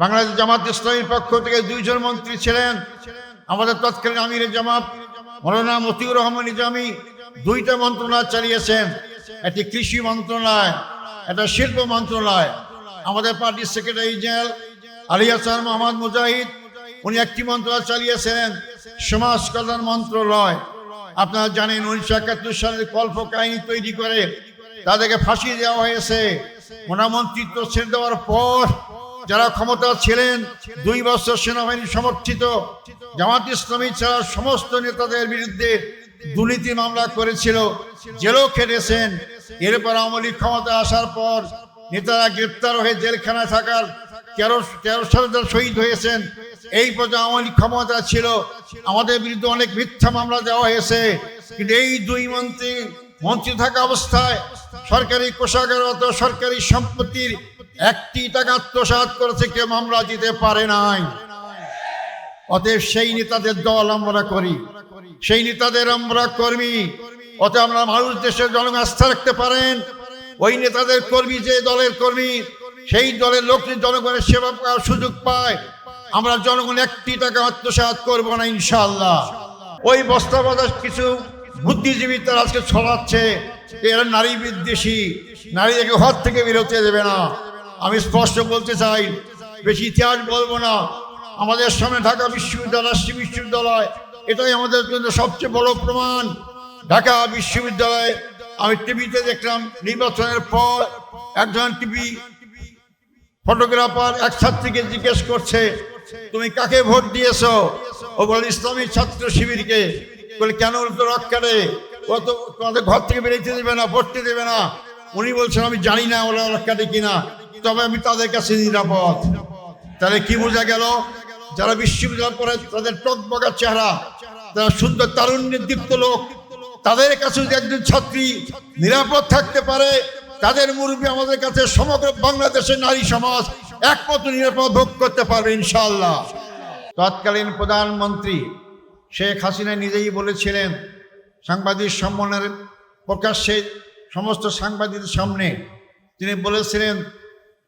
বাংলাদেশ জামাত ইসলামীর পক্ষ থেকে দুইজন মন্ত্রী ছিলেন। আমাদের তৎকালীন আমির জামাত, মৌলানা মতিউর রহমান নিজামী দুইটা মন্ত্রণালয় চালিয়েছেন। একটি কৃষি মন্ত্রণালয়, একটা শিল্প মন্ত্রণালয়। আমাদের পার্টির সেক্রেটারি জেনারেল আলী হাসান মোহাম্মদ মুজাহিদ, উনি একটি মন্ত্রণালয় চালিয়েছেন, সমাজ কল্যাণ মন্ত্রণালয়। আপনারা জানেন উনিশশো একাত্তর সালের কল্প কাহিনী তৈরি করে তাদেরকে ফাঁসি দেওয়া হয়েছে। মন্ত্রিত্ব ছেড়ে দেওয়ার পর যারা ক্ষমতা ছিলেন, দুই বছর সেনাবাহিনী সমর্থিত, জামাত ইসলামী ছাড়া সমস্ত নেতাদের বিরুদ্ধে দুর্নীতি মামলা করেছিল, জেলও খেটেছেন। এরপর আওয়ামী ক্ষমতা আসার পর নেতারা গ্রেপ্তার হয়ে জেলখানায় থাকার তেরো তেরো সালে শহীদ হয়েছেন। এই পর্যন্ত আওয়ামী ক্ষমতা ছিল। আমাদের বিরুদ্ধে অনেক মিথ্যা মামলা দেওয়া হয়েছে। কিন্তু এই দুই মন্ত্রী মন্ত্রী থাকা অবস্থায় সরকারি কোষাগার অত সরকারি সম্পত্তির একটি টাকা আত্মসাৎ করেছে, কেউ মামলা দিতে পারে নাই। অতএব সেই নেতাদের দল আমরা করি। সেই নেতাদের আমরা কর্মী। অতএব আমরা মানুষ দেশের জনগণ আস্থা রাখতে পারেন। ওই নেতাদের কর্মী, যে দলের কর্মী, সেই দলের লোক জনগণের সেবা করার সুযোগ পায়, আমরা জনগণ একটি টাকা আত্মসাৎ করব না ইনশাল্লাহ ওই বস্তাবাদা কিছু বুদ্ধিজীবী তারা আজকে ছড়াচ্ছে। এরা নারী বিদ্বেষী। নারীদেরকে ঘর থেকে বেরোতে দেবে না। আমি স্পষ্ট বলতে চাই, বেশি ইতিহাস বলব না। আমাদের সামনে ঢাকা বিশ্ববিদ্যালয়, রাষ্ট্রীয় বিশ্ববিদ্যালয়, এটাই আমাদের জন্য সবচেয়ে বড় প্রমাণ। ঢাকা বিশ্ববিদ্যালয়ে আমি টিভিতে দেখলাম, নির্বাচনের পর একজন টিভি ফটোগ্রাফার এক ছাত্রীকে জিজ্ঞেস করছে, তুমি কাকে ভোট দিয়েছ? ও বলে, ইসলামী ছাত্র শিবিরকে। বলে, কেন ওর তো রক কাটে ও তো তোমাদের ঘর থেকে বেরোতে দেবে না ভোটতে দেবে না। উনি বলছেন, আমি জানি না ওরা রক কাটে কিনা। তবে আমি তাদের কাছে নিরাপদ। তাহলে কি বোঝা গেল? যারা বিশ্ববিদ্যালয় পড়ে, তাদের টকবগা চেহারা, তারা সুন্দর তারুণ্যের দীপ্ত লোক। তাদের কাছে যদি একজন ছাত্রী নিরাপদ থাকতে পারে, তাদের মুরব্বী আমাদের কাছে সমগ্র বাংলাদেশের নারী সমাজ একমাত্র নিরাপদ ভোগ করতে পারবে ইনশাল্লাহ তৎকালীন প্রধানমন্ত্রী শেখ হাসিনা নিজেই বলেছিলেন, সাংবাদিক সম্মেলনের প্রকাশ্যে সমস্ত সাংবাদিকদের সামনে তিনি বলেছিলেন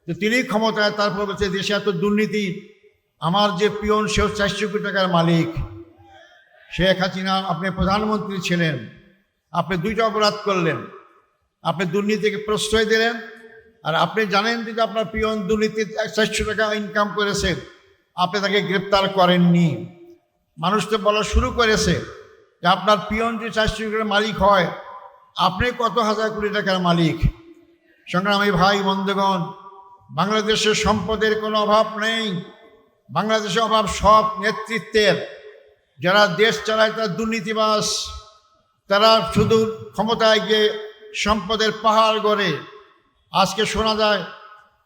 যে তিনি ক্ষমতায়, তারপর বলছে দেশে এত দুর্নীতি, আমার যে পিয়ন সেও চারশো কোটি টাকার মালিক। শেখ হাসিনা, আপনি প্রধানমন্ত্রী ছিলেন, আপনি দুইটা অপরাধ করলেন, আপনি দুর্নীতিকে প্রশ্রয় দিলেন, আর আপনি জানেন যে আপনার পিয়ন দুর্নীতি চারশো টাকা ইনকাম করেছে, আপনি তাকে গ্রেপ্তার করেননি। মানুষ তো বলা শুরু করেছে যে আপনার পিয়ন যে চারশো টাকার মালিক হয়, আপনি কত হাজার কোটি টাকার মালিক? সংগ্রামী ভাই, বন্ধুগণ বাংলাদেশের সম্পদের কোনো অভাব নেই। বাংলাদেশের অভাব সব নেতৃত্বের। যারা দেশ চালায় তারা দুর্নীতিবাস তারা শুধু ক্ষমতায় গিয়ে সম্পদের পাহাড় গড়ে। আজকে শোনা যায়,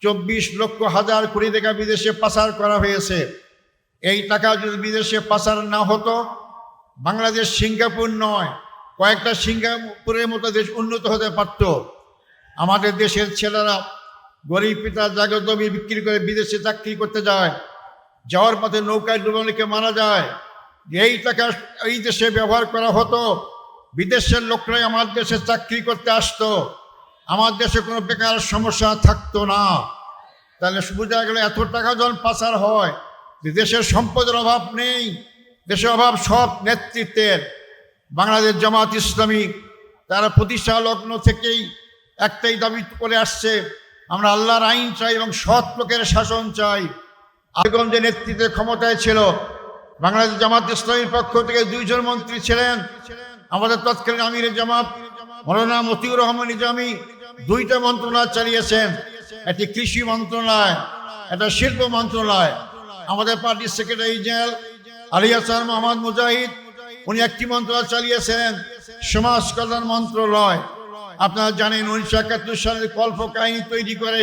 চব্বিশ লক্ষ হাজার কোটি টাকা বিদেশে পাচার করা হয়েছে। এই টাকা যদি বিদেশে পাচার না হতো, বাংলাদেশ সিঙ্গাপুর নয়, কয়েকটা সিঙ্গাপুরের মতো দেশ উন্নত হতে পারত। আমাদের দেশের ছেলেরা গরিব পিতা জমি বিক্রি করে বিদেশে চাকরি করতে যায়, যাওয়ার পথে নৌকায় ডুবানিকে মারা যায়। এই টাকা এই দেশে ব্যবহার করা হতো, বিদেশের লোকরাই আমার দেশে চাকরি করতে আসতো। আমার দেশে কোনো বেকার সমস্যা থাকতো না। তাহলে বোঝা গেলে এত টাকা যখন পাচার হয়, যে দেশের সম্পদের অভাব নেই। দেশের অভাব সব নেতৃত্বের। বাংলাদেশ জামাত ইসলামী তারা প্রতিষ্ঠা লগ্ন থেকেই একটাই দাবি করে আসছে আমরা আল্লাহর আইন চাই এবং সৎ লোকের শাসন চাই। আগম যে নেতৃত্বের ক্ষমতায় ছিল, বাংলাদেশ জামাত ইসলামীর পক্ষ থেকে দুইজন মন্ত্রী ছিলেন, আমাদের তৎকালীন আমির জামাত, মৌলানা মতিউর রহমান নিজামী, দুইটা মন্ত্রণালয় চালিয়েছেন। একটি কৃষি মন্ত্রণালয়, একটা শিল্প মন্ত্রণালয়। আমাদের পার্টির সেক্রেটারি জেনারেল আলী হাসান মোহাম্মদ মুজাহিদ, উনি একটি মন্ত্রণালয় চালিয়েছেন, সমাজ কল্যাণ মন্ত্রণালয়। আপনারা জানেন উনিশশো একাত্তর সালের কল্প কাহিনী তৈরি করে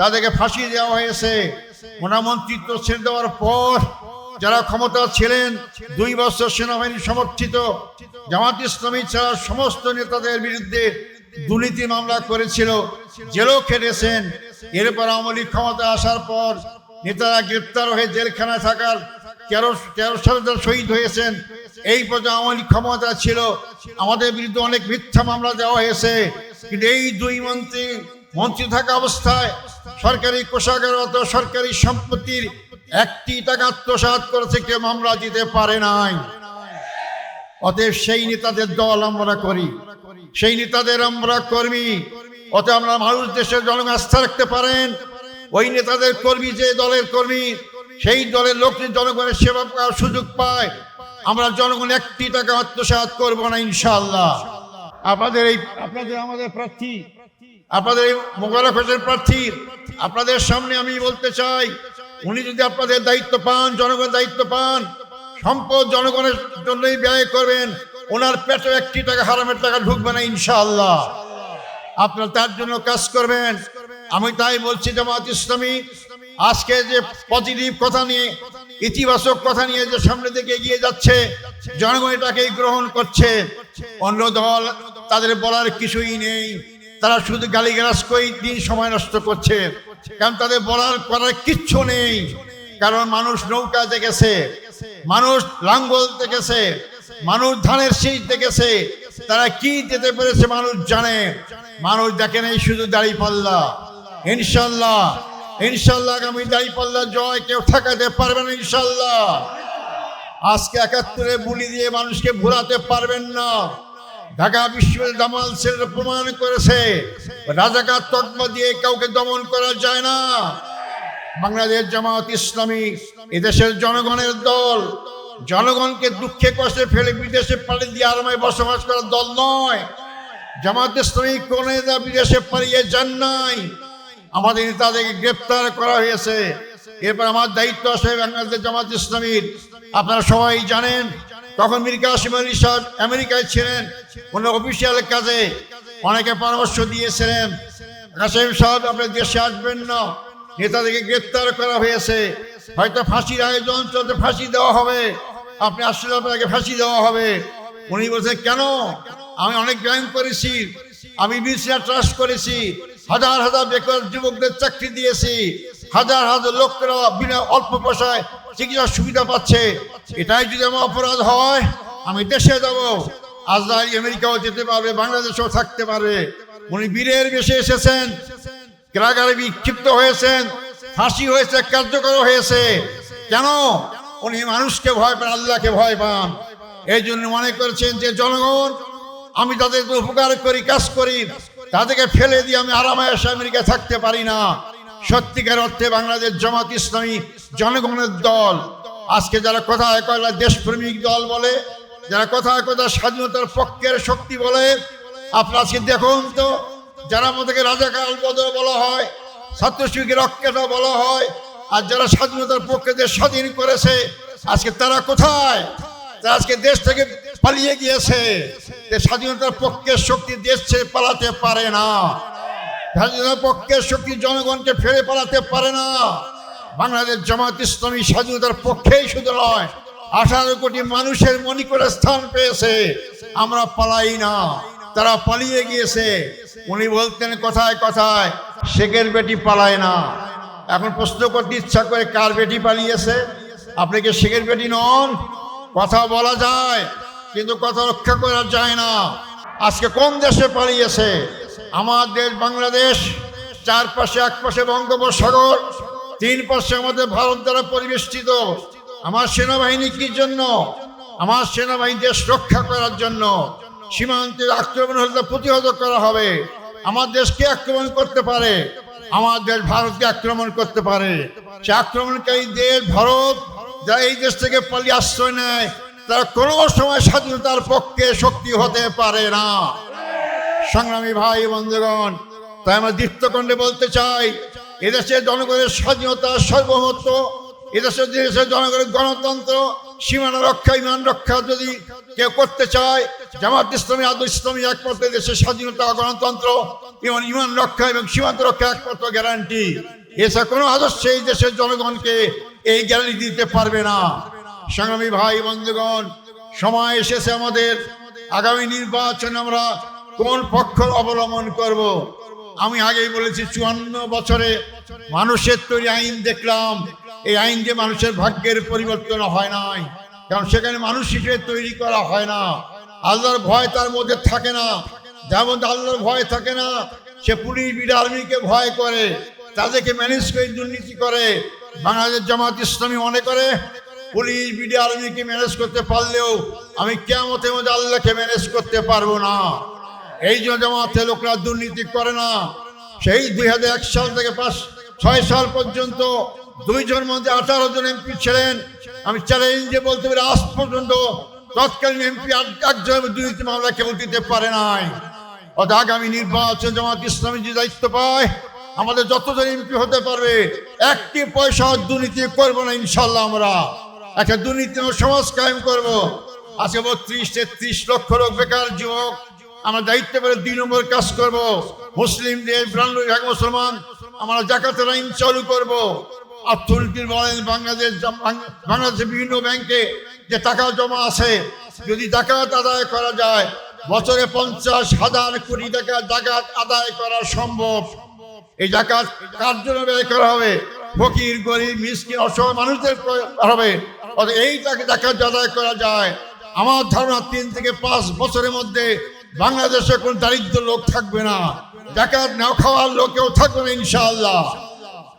তাদেরকে ফাঁসি দেওয়া হয়েছে। মন্ত্রিত্ব ছেড়ে দেওয়ার পর যারা ক্ষমতা ছিলেন, দুই বছর সেনাবাহিনী সমর্থিত, জামাত ইসলামী ছাড়া সমস্ত নেতাদের বিরুদ্ধে দুর্নীতি মামলা করেছিল, জেলও খেটেছেন। এরপর আওয়ামী ক্ষমতা আসার পর নেতারা গ্রেপ্তার হয়ে জেলখানায় থাকার তেরো তেরো সালে শহীদ হয়েছেন। এই পর্যন্ত আওয়ামী ক্ষমতা ছিল। আমাদের বিরুদ্ধে অনেক মিথ্যা মামলা দেওয়া হয়েছে। কিন্তু এই দুই মন্ত্রী মন্ত্রী থাকা অবস্থায় সরকারি কোষাগার অথবা সরকারি সম্পত্তির একটি টাকা আত্মসাৎ করেছে কেউ মামলা দিতে পারে নাই। অতএব সেই নেতাদের দল আমরা করি। সেই নেতাদের আমরা কর্মী। অতএব আমরা মানুষ দেশের জনগণ আস্থা রাখতে পারেন। ওই নেতাদের কর্মী যে দলের কর্মী, সেই দলের লোক জনগণের সেবা করার সুযোগ পায়। আমরা জনগণ একটি টাকা আত্মসাৎ করব না ইনশাল্লাহ আপনাদের এই আপনাদের আমাদের প্রার্থী। আপনাদের এই মোবারক হোসেন প্রার্থী আপনাদের সামনে আমি বলতে চাই উনি যদি আপনাদের দায়িত্ব পান জনগণের দায়িত্ব পান সম্পদ জনগণের জন্যই ব্যয় করবেন ওনার পেটে একটি টাকা হারামের টাকা ঢুকবে না ইনশাআল্লাহ। আপনারা তার জন্য কাজ করবেন। আমি তাই বলছি জামাত ইসলামী আজকে যে পজিটিভ কথা নিয়ে ইতিবাচক কথা নিয়ে যে সামনে দিকে এগিয়ে যাচ্ছে, জনগণ এটাকেই গ্রহণ করছে। অন্য দল তাদের বলার কিছুই নেই। তারা শুধু গালিগালাজ করেই দিন সময় নষ্ট করছে। কারণ তাদের বলার করার কিচ্ছু নেই। কারণ মানুষ নৌকা দেখেছে, মানুষ লাঙ্গল দেখেছে, মানুষ ধানের শীষ দেখেছে। তারা কি দিতে পেরেছে মানুষ জানে। মানুষ দেখে নেই শুধু দাড়ি পাল্লা ইনশাল্লাহ ইনশাল্লাহ আগামী দাড়ি পাল্লা জয় কেউ ঠেকাতে পারবে না ইনশাল্লাহ। আজকে একাত্তরে বুলি দিয়ে মানুষকে ভুলাতে পারবেন না। ঢাকা বিশ্ববিদ্যালয় দামাল ছেলে প্রমাণ করেছে, রাজাকার তকমা দিয়ে কাউকে দমন করা যায় না। বাংলাদেশ জামাত ইসলামী, এদেশের জনগণের দল, জনগণকে দুঃখে কষ্টে ফেলে বিদেশে পালিয়ে দিয়ে আরামে বসবাস করার দল নয়। জামাত ইসলামী কোন বিদেশে পালিয়ে যান নাই। আমাদের নেতাদেরকে গ্রেপ্তার করা হয়েছে। এরপর আমার দায়িত্ব আছে বাংলাদেশ জামাত ইসলামীর। আপনারা সবাই জানেন, তখন মীর কাসিম আলী সাহেব আমেরিকায় ছিলেন কোনো অফিসিয়াল কাজে। অনেকে পরামর্শ দিয়েছিলেন, কাসিম সাহেব আপনার দেশে আসবেন না। নেতাদেরকে গ্রেপ্তার করা হয়েছে। হয়তো ফাঁসির আয়োজন চলতে ফাঁসি দেওয়া হবে। আপনি আসলে আপনাকে ফাঁসি দেওয়া হবে। উনি বলছেন, কেন? আমি অনেক ব্যায়াম করেছি। আমি বিসিআর ট্রাস্ট করেছি। হাজার হাজার বেকার যুবকদের চাকরি দিয়েছি। হাজার হাজার লোকেরা বিনা অল্প পয়সায় চিকিৎসার সুবিধা পাচ্ছে। এটাই যদি আমার অপরাধ হয়, আমি দেশে যাব। আজরাইল আমেরিকাও যেতে পারবে, বাংলাদেশেও থাকতে পারবে। উনি বীরের বেশে এসেছেন, কারাগারে বিক্ষিপ্ত হয়েছেন, ফাঁসি হয়েছে, কার্যকর হয়েছে। কেন? উনি মানুষকে ভয় পান, আল্লাহকে ভয় পান। এই জন্য মনে করেছেন যে, জনগণ, আমি তাদের উপকার করি, কাজ করি। তাদেরকে ফেলে দিয়ে আমি আরামে এসে আমেরিকা থাকতে পারি না। সত্যিকার অর্থে বাংলাদেশ জামাত ইসলামী জনগণের দল। আজকে যারা কথায় কয়লা দেশপ্রেমিক দল বলে, যারা কথায় কথা স্বাধীনতার পক্ষের শক্তি বলে, আপনারা আজকে দেখুন তো, যারা আমাদেরকে রাজাকার বদল বলা হয় ছাত্র শিবিকে রক্ষেতা বলা হয়, আর যারা স্বাধীনতার পক্ষে দেশ স্বাধীন করেছে, আজকে তারা কোথায়? তারা আজকে দেশ থেকে পালিয়ে গিয়েছে। স্বাধীনতার পক্ষের শক্তি দেশ পালাতে পারে না। স্বাধীনতার পক্ষের শক্তি জনগণকে ফেরে পালাতে পারে না। বাংলাদেশ জামাত ইসলামী স্বাধীনতার পক্ষেই শুধু নয়, আঠারো কোটি মানুষের মণিপুরে স্থান পেয়েছে। আমরা পালাই না। তারা পালিয়ে গিয়েছে। উনি বলতেন কথায় কথায়, শেখের বেটি পালায় না। এখন প্রশ্ন করতে ইচ্ছা করে কার বেটি পালিয়েছে? আপনি কি শেখের বেটি নন? কথা বলা যায়। কিন্তু কথা রক্ষা করা যায় না। আজকে কোন দেশে পালিয়েছে? আমার দেশ বাংলাদেশ চারপাশে এক পাশে বঙ্গোপসাগর, তিন পাশে আমাদের ভারত দ্বারা পরিবেষ্টিত। আমার সেনাবাহিনী কি জন্য? আমার সেনাবাহিনী দেশ রক্ষা করার জন্য। সীমান্তের আক্রমণ হলে প্রতিহত করা হবে। আমার দেশকে আক্রমণ করতে পারে? আমার দেশ ভারতকে আক্রমণ করতে পারে। সে আক্রমণকারী দেশ ভারত, যারা এই দেশ থেকে পালিয়ে আশ্রয় নেয় তারা কোনো সময় স্বাধীনতার পক্ষে শক্তি হতে পারে না। সংগ্রামী ভাই, বন্ধুগণ, তাই আমরা দীপ্তকণ্ডে বলতে চাই, এদেশের জনগণের স্বাধীনতা সার্বভৌমত্ব, এদেশের দেশের জনগণের গণতন্ত্র, সীমানা রক্ষা, ইমান রক্ষা যদি কেউ করতে চায়, জামাত ইসলামী আদু ইসলামী একমাত্র দেশের স্বাধীনতা, গণতন্ত্র, এবং ইমান রক্ষা এবং সীমান্ত রক্ষা একমাত্র গ্যারান্টি এছাড়া কোনো আদর্শ এই দেশের জনগণকে এই গ্যারান্টি দিতে পারবে না। সংগ্রামী ভাই বন্ধুগণ, সময় এসেছে আমাদের। আগামী নির্বাচন আমরা কোন পক্ষ অবলম্বন করব। আমি আগেই বলেছি, চুয়ান্ন বছরে মানুষের তৈরি আইন দেখলাম। এই আইন যে মানুষের ভাগ্যের পরিবর্তন হয় নাই, কারণ সেখানে মানুষ হিসেবে তৈরি করা হয় না। আল্লাহর ভয় তার মধ্যে থাকে না। যেমন আল্লাহর ভয় থাকে না, সে পুলিশ, বিডি, আর্মিকে ভয় করে, তাদেরকে ম্যানেজ করে দুর্নীতি করে। বাংলাদেশ জামাত ইসলামী মনে করে? পুলিশ, বিডি, আর্মিকে ম্যানেজ করতে পারলেও আমি কেমতের মধ্যে আল্লাহকে ম্যানেজ করতে পারব না। এই জন্য জামাতে লোকরা দুর্নীতি করে না। সেই দুই হাজার এক সাল থেকে পাঁচ, ছয় সাল পর্যন্ত দুইজন মধ্যে আঠারো জন এমপি ছিলেন। আমি চ্যালেঞ্জে বলতে পারি আজ পর্যন্ত তৎকালীন এমপি একজন দুর্নীতি মামলা কেউ দিতে পারে নাই। অর্থাৎ আগামী নির্বাচন জামাত ইসলামী যে দায়িত্ব পায়, আমাদের যতজন এমপি হতে পারবে, একটি পয়সা দুর্নীতি করব না ইনশাল্লাহ আমরা। একটা দুর্নীতি সমাজ কায়েম করব। আজকে বত্রিশ, তেত্রিশ লক্ষ লোক বেকার যুবক। আমরা দায়িত্ব পেলে দুই নম্বর কাজ করব। মুসলিম দেশ বিরানব্বই ভাগ মুসলমান। আমরা জাকাতের আইন চালু করব। অর্থনীতির বলেন বাংলাদেশ বাংলাদেশের বিভিন্ন ব্যাংকে যে টাকা জমা আছে, যদি জাকাত আদায় করা যায়, বছরে পঞ্চাশ হাজার কোটি টাকা জাকাত আদায় করা সম্ভব। এই জাকাত কার জন্য ব্যয় করা হবে? ফকির, গরিব, মিসকিন, অসহায় মানুষদের হবে। অতএব এই টাকা জাকাত করা যায়। আমার ধারণা তিন থেকে পাঁচ বছরের মধ্যে বাংলাদেশে কোন দারিদ্র লোক থাকবে না। জাকাত না খাওয়ার লোকেও থাকবে না, ইনশাআল্লাহ।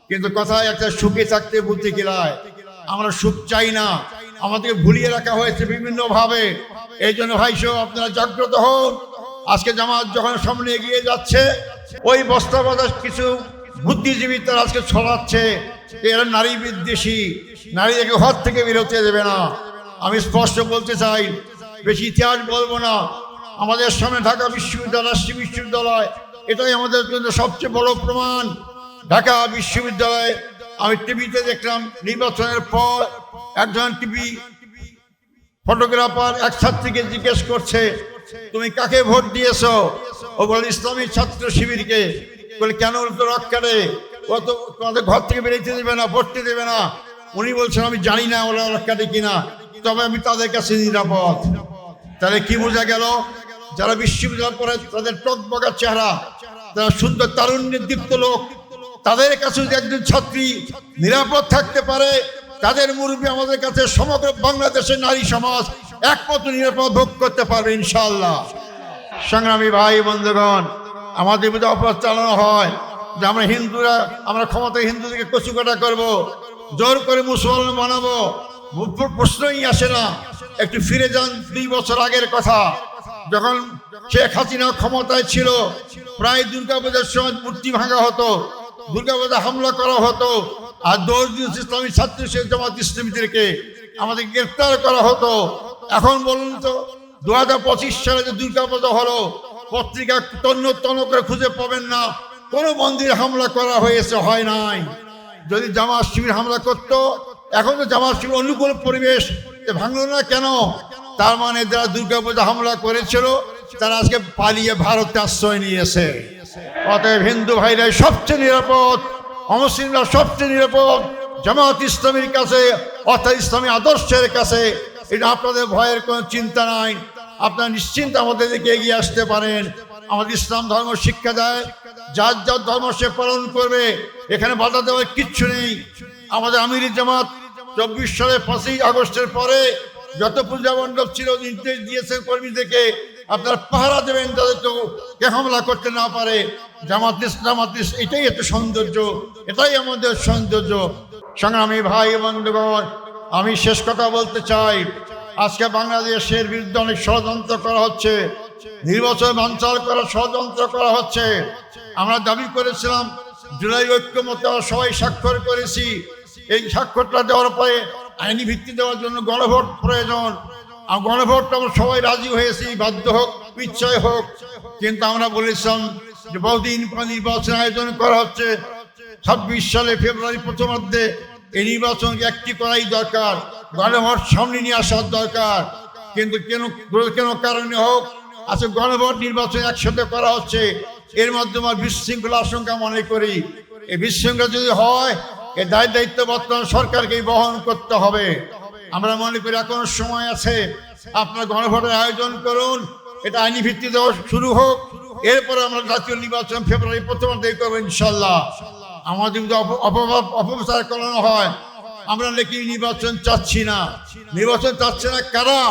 কিন্তু কথায় একটা সুখে থাকতে বুদ্ধি গেলায়। আমরা সুখ চাই না। আমাদেরকে ভুলিয়ে রাখা হয়েছে বিভিন্ন ভাবে এই জন্য ভাই সব আপনারা জাগ্রত হন। আজকে জামাত যখন সামনে এগিয়ে যাচ্ছে, ওই বস্তাবাদা কিছু বুদ্ধিজীবী তারা আজকে ছড়াচ্ছে। এরা নারী বিদ্বেষী। নারীদেরকে ঘর থেকে বেরোতে দেবে না। আমি স্পষ্ট বলতে চাই, বেশি ইতিহাস বলব না। আমাদের সামনে ঢাকা বিশ্ববিদ্যালয়, রাষ্ট্রীয় বিশ্ববিদ্যালয়, এটাই আমাদের জন্য সবচেয়ে বড় প্রমাণ। ঢাকা বিশ্ববিদ্যালয়ে আমি টিভিতে দেখলাম, নির্বাচনের পর একজন টিভি ফটোগ্রাফার এক ছাত্রীকে জিজ্ঞেস করছে, তুমি কাকে ভোট দিয়েছ? ও বলে, ইসলামী ছাত্র শিবিরকে। বলে, কেন তো রক্ষারে ও তো তোমাদের ঘর থেকে বেরোতে দেবে না ভোটতে দেবে না। উনি বলছেন, আমি জানি না ওরা রক্ষারে কিনা, তবে আমি তাদের কাছে নিরাপদ। তাহলে কি বোঝা গেল? যারা বিশ্ববিদ্যালয় পড়ে তাদের টকবগা চেহারা, তারা সুন্দর তারুণ্যের দীপ্ত লোক, তাদের কাছে যদি একজন ছাত্রী নিরাপদ থাকতে পারে, তাদের মুরব্বী আমাদের কাছে সমগ্র বাংলাদেশের নারী সমাজ একমাত্র নিরাপদ ভোগ করতে পারবে ইনশাল্লাহ সংগ্রামী ভাই বন্ধুগণ, আমাদের বিরুদ্ধে অপরাধ চালানো হয়। যে আমরা হিন্দুরা, আমরা ক্ষমতা হিন্দুদেরকে কচুকাটা করব। জোর করে মুসলমান বানাবো। প্রশ্নই আসে না। একটু ফিরে যান, দুই বছর আগের কথা। যখন শেখ হাসিনা ক্ষমতায় ছিল, প্রায় দুর্গাপূজার সময় মূর্তি ভাঙা হতো, দুর্গাপূজা হামলা করা হতো, আর দশ দিন ইসলামী ছাত্র শেখ জামাত ইসলামীদেরকে আমাদের গ্রেফতার করা হতো। এখন বলুন তো দু হাজার পঁচিশ সালে যে দুর্গাপূজা হলো, পত্রিকা তন্ন তন্ন করে খুঁজে পাবেন না। কোনো মন্দির হামলা করা হয়েছে, হয় নাই। যদি জামাত শিবির হামলা করত, এখন তো জামাত শিবির অনুকূল পরিবেশ ভাঙলো না কেন? তার মানে যারা দুর্গাপূজা হামলা করেছিল, তারা আজকে পালিয়ে ভারতে আশ্রয় নিয়েছে। অতএব হিন্দু ভাইরাই সবচেয়ে নিরাপদ, অমুসলিমরা সবচেয়ে নিরাপদ জামাত ইসলামীর কাছে, অর্থাৎ ইসলামী আদর্শের কাছে, এটা আপনাদের ভয়ের কোনো চিন্তা নাই। আপনারা নিশ্চিন্ত আমাদের দিকে এগিয়ে আসতে পারেন। আমাদের ইসলাম ধর্ম শিক্ষা দেয় যার যার ধর্ম সে পালন করবে, এখানে বাধা দেওয়ার কিচ্ছু নেই। আমাদের আমির জামাত চব্বিশ সালে পাঁচই আগস্টের পরে যত পূজা মণ্ডপ ছিল, নির্দেশ দিয়েছেন কর্মীদেরকে আপনারা পাহারা দেবেন যাদের তো কে হামলা করতে না পারে। জামাত জামাত এটাই এত সৌন্দর্য, এটাই আমাদের সৌন্দর্য। সংগ্রামী ভাই বন্ধুগণ, আমি শেষ কথা বলতে চাই। আজকে বাংলাদেশের বিরুদ্ধে অনেক ষড়যন্ত্র করা হচ্ছে। নির্বাচন বাঞ্চাল করার ষড়যন্ত্র করা হচ্ছে। আমরা দাবি করেছিলাম, জুলাই ঐক্যমতে সবাই স্বাক্ষর করেছি। এই স্বাক্ষরটা দেওয়ার পরে আইনি ভিত্তি দেওয়ার জন্য গণভোট প্রয়োজন। আর গণভোটটা আমরা সবাই রাজি হয়েছি, বাধ্য হোক ইচ্ছায় হোক। কিন্তু আমরা বলেছিলাম যে বহুদিন নির্বাচন আয়োজন করা হচ্ছে। ছাব্বিশ সালে ফেব্রুয়ারি প্রথমার্ধে এই নির্বাচন একটি করাই দরকার। গণভোট সামনে নিয়ে আসার দরকার। কিন্তু কেন কেন কারণে হোক আচ্ছা গণভোট নির্বাচন একসাথে করা হচ্ছে। এর মাধ্যমে বিশৃঙ্খলা আশঙ্কা মনে করি। এই বিশৃঙ্খলা যদি হয়, এ দায় দায়িত্ব বর্তমান সরকারকেই বহন করতে হবে। আমরা মনে করি এখনও সময় আছে। আপনার গণভোটের আয়োজন করুন। এটা আইনি ভিত্তি দেওয়া শুরু হোক। এরপরে আমরা জাতীয় নির্বাচন ফেব্রুয়ারি প্রথমার্ধে করব ইনশাল্লাহ। আমাদের যদি অপপ্রচার করানো হয়, আমরা নাকি নির্বাচন চাচ্ছি না। নির্বাচন চাচ্ছে না কারা?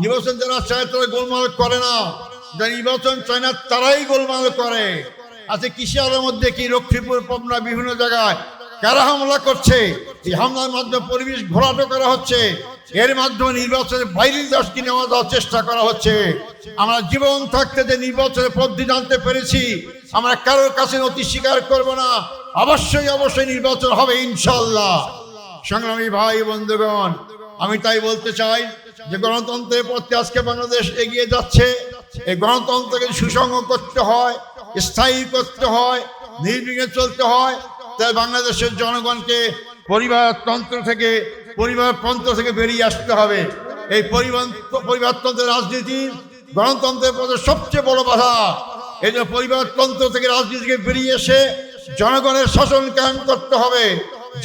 নির্বাচন যারা চায় তারা গোলমাল করে না। যারা নির্বাচন চায় না, তারাই গোলমাল করে। আজকে কিশিয়ারের মধ্যে কি লক্ষ্মীপুর, পাবনা, বিভিন্ন জায়গায় কারা হামলা করছে? এই হামলার মাধ্যমে পরিবেশ ঘোরাটো করা হচ্ছে। এর মাধ্যমে নির্বাচনের বাইরের দেশকে নেওয়া দেওয়ার চেষ্টা করা হচ্ছে। আমরা জীবন থাকতে যে নির্বাচনের পদ্ধতি জানতে পেরেছি, আমরা কারোর কাছে নথি স্বীকার করব না। অবশ্যই অবশ্যই নির্বাচন হবে ইনশাল্লাহ সংগ্রামী ভাই বন্ধুগণ, আমি তাই বলতে চাই যে গণতন্ত্রের পথে আজকে বাংলাদেশ এগিয়ে যাচ্ছে, এই গণতন্ত্রকে সুসংগ করতে হয়, স্থায়ী করতে হয়, নির্বিঘ্নে চলতে হয়, তাই বাংলাদেশের জনগণকে পরিবারতন্ত্র থেকে পরিবারতন্ত্র থেকে বেরিয়ে আসতে হবে। এই পরিবার, পরিবারতন্ত্রের রাজনীতি গণতন্ত্রের পথে সবচেয়ে বড় বাধা। এই জন্য পরিবারতন্ত্র থেকে রাজনীতি থেকে বেরিয়ে এসে জনগণের শাসন কায়েম করতে হবে।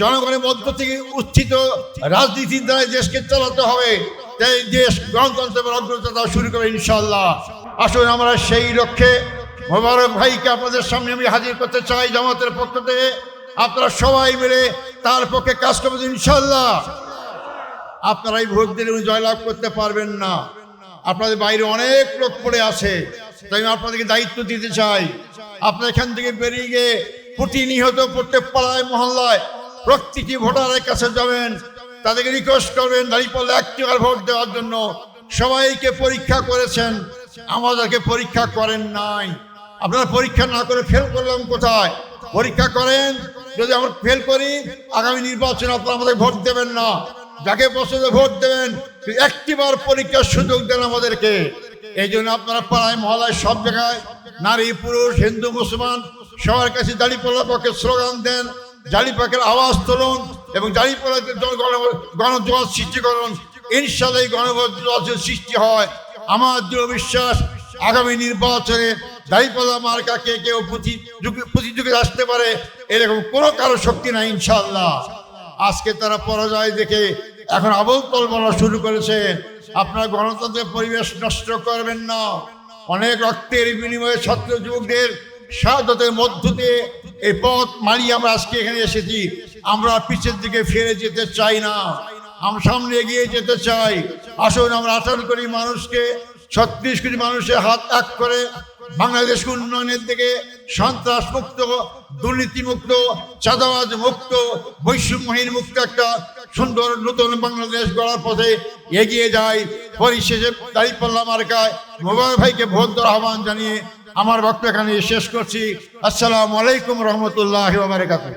জনগণের মধ্য থেকে উত্থিত রাজনীতির দ্বারা দেশকে চালাতে হবে। দেশ গণতন্ত্রের অগ্রতা শুরু করে ইনশাল্লাহ আসুন আমরা সেই লক্ষ্যে মোবারক ভাইকে আপনাদের সামনে আমি হাজির করতে চাই জামাতের পক্ষ থেকে। আপনারা সবাই মিলে তার পক্ষে কাজ করবেন ইনশাল্লাহ আপনারা এই ভোট দিলে উনি জয়লাভ করতে পারবেন না। আপনাদের বাইরে অনেক লোক পড়ে আছে। তাই আমি আপনাদেরকে দায়িত্ব দিতে চাই। আপনারা এখান থেকে বেরিয়ে গিয়ে প্রতিনিহত প্রত্যেক পাড়ায়, মহল্লায় প্রত্যেকটি ভোটারের কাছে যাবেন। তাদেরকে রিকোয়েস্ট করবেন দাঁড়িয়ে একটিবার ভোট দেওয়ার জন্য। সবাইকে পরীক্ষা করেছেন, আমাদেরকে পরীক্ষা করেন নাই। আপনারা পরীক্ষা না করে ফেল করলাম কোথায়? পরীক্ষা করেন, যদি আমরা ফেল করি, আগামী নির্বাচনে আপনারা আমাদের ভোট দেবেন না। যাকে পছন্দ ভোট দেবেন একটিবার পরীক্ষার সুযোগ দেন আমাদেরকে। এই জন্য আপনারা পাড়ায় মহলায় সব জায়গায় নারী, পুরুষ, হিন্দু, মুসলমান, সবার কাছে দাঁড়িপাল্লার পক্ষে স্লোগান দেন জালিপাকের আওয়াজ তুলুন। এবং জালিপালাকে গণজোয়ার সৃষ্টি করুন ইনশাল্লাহ গণজোয়ার সৃষ্টি হয়। আমার দৃঢ় বিশ্বাস, আগামী নির্বাচনে দাঁড়িপাল্লা মার্কাকে কেউ প্রতিযোগী- প্রতিযোগিতা আসতে পারে, এরকম কোনো কারও শক্তি নাই ইনশাল্লাহ আজকে তারা পরাজয় দেখে এখন আবল তল বলা শুরু করেছে। আপনার গণতন্ত্রের পরিবেশ নষ্ট করবেন না। অনেক রক্তের বিনিময়ে ছাত্র যুবকদের সাহায্যতের মধ্য দিয়ে এই পথ মারিয়ে আমরা আজকে এখানে এসেছি। আমরা পিছের দিকে ফিরে যেতে চাই না। আমরা সামনে এগিয়ে যেতে চাই। আসুন, আমরা আঠারো করি মানুষকে। ছত্রিশ কোটি মানুষের হাত এক করে। বাংলাদেশ উন্নয়নের দিকে সন্ত্রাস মুক্ত, দুর্নীতি মুক্ত, চাঁদাবাজ মুক্ত, বৈষম্যহীন মুক্ত একটা সুন্দর নতুন বাংলাদেশ গড়ার পথে এগিয়ে যায় পরিশেষে দাঁড়িপাল্লা মার্কায়। মোবাইল ভাইকে ভোট আহ্বান জানিয়ে আমার বক্তব্য এখানে শেষ করছি। আসসালামু আলাইকুম রহমতুল্লাহ বারাকাতুহু।